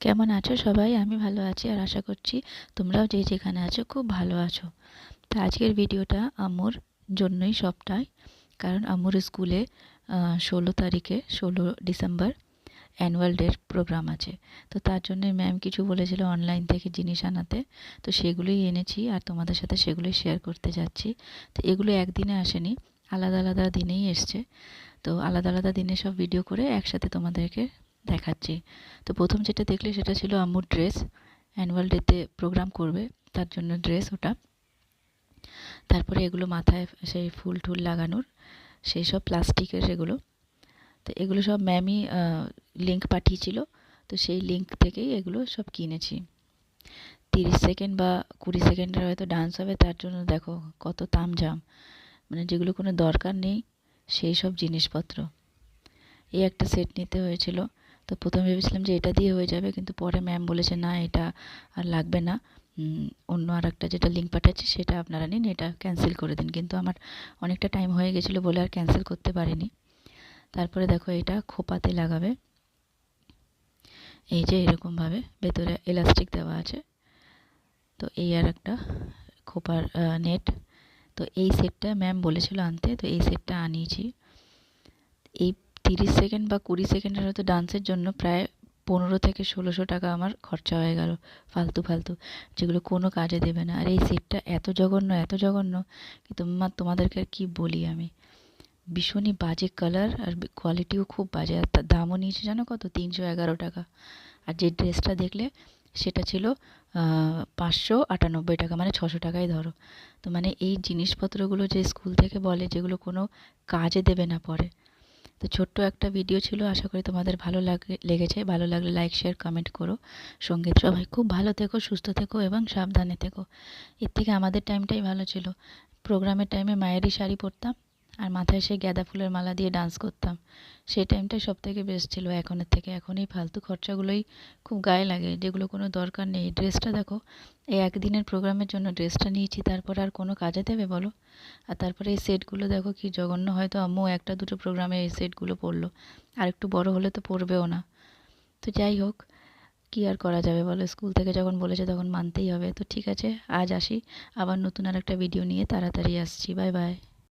কেমন আছো সবাই? আমি ভালো আছি আর আশা করছি তোমরাও যে যেখানে আছো খুব ভালো আছো। তা আজকের ভিডিওটা আম্মুর জন্যই সবটাই। কারণ আমুর স্কুলে ষোলো তারিখে, ষোলো ডিসেম্বর অ্যানুয়াল ডের প্রোগ্রাম আছে। তো তার জন্য ম্যাম কিছু বলেছিল অনলাইন থেকে জিনিস আনাতে। তো সেগুলোই এনেছি আর তোমাদের সাথে সেগুলোই শেয়ার করতে যাচ্ছি। তো এগুলো একদিনে আসেনি, আলাদা আলাদা দিনেই এসছে। তো আলাদা আলাদা দিনে সব ভিডিও করে একসাথে তোমাদেরকে দেখাচ্ছি। তো প্রথম যেটা দেখলে সেটা ছিল আম্মুর ড্রেস অ্যানুয়াল ডেতে প্রোগ্রাম করবে, তার জন্য ড্রেস ওটা। তারপরে এগুলো মাথায় সেই ফুল টুল লাগানোর, সেই সব প্লাস্টিকের সেগুলো। তো এগুলো সব ম্যামই লিঙ্ক পাঠিয়েছিল, তো সেই লিঙ্ক থেকেই এগুলো সব কিনেছি। তিরিশ সেকেন্ড বা কুড়ি সেকেন্ডের হয়তো ডান্স হবে, তার জন্য দেখো কত তামঝাম। মানে যেগুলো কোনো দরকার নেই, সেই সব জিনিসপত্র। এই একটা সেট নিতে হয়েছিল। তো প্রথমে ভেবেছিলাম যে এটা দিয়ে হয়ে যাবে, কিন্তু পরে ম্যাম বলেছে, না, এটা আর লাগবে না। অন্য আর একটা যেটা লিঙ্ক পাঠাচ্ছি, সেটা আপনারা নিন, এটা ক্যান্সেল করে দিন। কিন্তু আমার অনেকটা টাইম হয়ে গেছিল বলে আর ক্যান্সেল করতে পারিনি। তারপরে দেখো, এটা খোপাতে লাগাবে। এই যে এরকমভাবে ভেতরে এলাস্টিক দেওয়া আছে। তো এই আর একটা খোপার নেট তো এই সেটটা ম্যাম বলেছিল আনতে, তো এই সেটটা আনিয়েছি। এই তিরিশ সেকেন্ড বা কুড়ি সেকেন্ডের হয়তো ডান্সের জন্য প্রায় পনেরো থেকে ষোলোশো টাকা আমার খরচা হয়ে গেল, ফালতু ফালতু, যেগুলো কোনো কাজে দেবে না। আর এই সেটটা এত জঘন্য এত জঘন্য কি তোমার তোমাদেরকে আর কী বলি আমি? ভীষণই বাজে কালার আর কোয়ালিটিও খুব বাজে। আর তার দামও নিয়েছে জানো কত? তিনশো এগারো টাকা। আর যে ড্রেসটা দেখলে সেটা ছিল পাঁচশো আটানব্বই টাকা মানে ছশো টাকাই ধরো। তো মানে এই জিনিসপত্রগুলো যে স্কুল থেকে বলে, যেগুলো কোনো কাজে দেবে না পরে তো ছোট্ট একটা ভিডিও ছিল, আশা করি তোমাদের ভালো লাগে, লেগেছে। ভালো লাগলে লাইক শেয়ার কমেন্ট করো। সংগীত সবাই খুব ভালো থেকো, সুস্থ থেকো এবং সাবধানে থেকো। এর থেকে আমাদের টাইমটাই ভালো ছিল। প্রোগ্রামের টাইমে মায়েরই শাড়ি পরতাম। আর মাথায় সেই গাঁদা ফুলের মালা দিয়ে ডান্স করতাম। সেই টাইমটাই সব থেকে বেস্ট ছিল। এখনের থেকে এখন এই ফালতু খরচাগুলোই খুব গায়ে লাগে। যেগুলো কোনো দরকার নেই। ড্রেসটা দেখো, এই একদিনের প্রোগ্রামের জন্য ড্রেসটা নিয়েছি, তারপর আর কোনো কাজে দেবে বলো? আর তারপরে এই সেটগুলো দেখো কি জঘন্য। হয়তো আম্মু একটা দুটো প্রোগ্রামে এই সেটগুলো পরলো। আর একটু বড় হলে তো পরবেও না। তো যাই হোক, কী আর করা যাবে বলো? স্কুল থেকে যখন বলেছে তখন মানতেই হবে। তো ঠিক আছে, আজ আসি। আবার নতুন আর একটা ভিডিও নিয়ে তাড়াতাড়ি আসছি। Bye bye.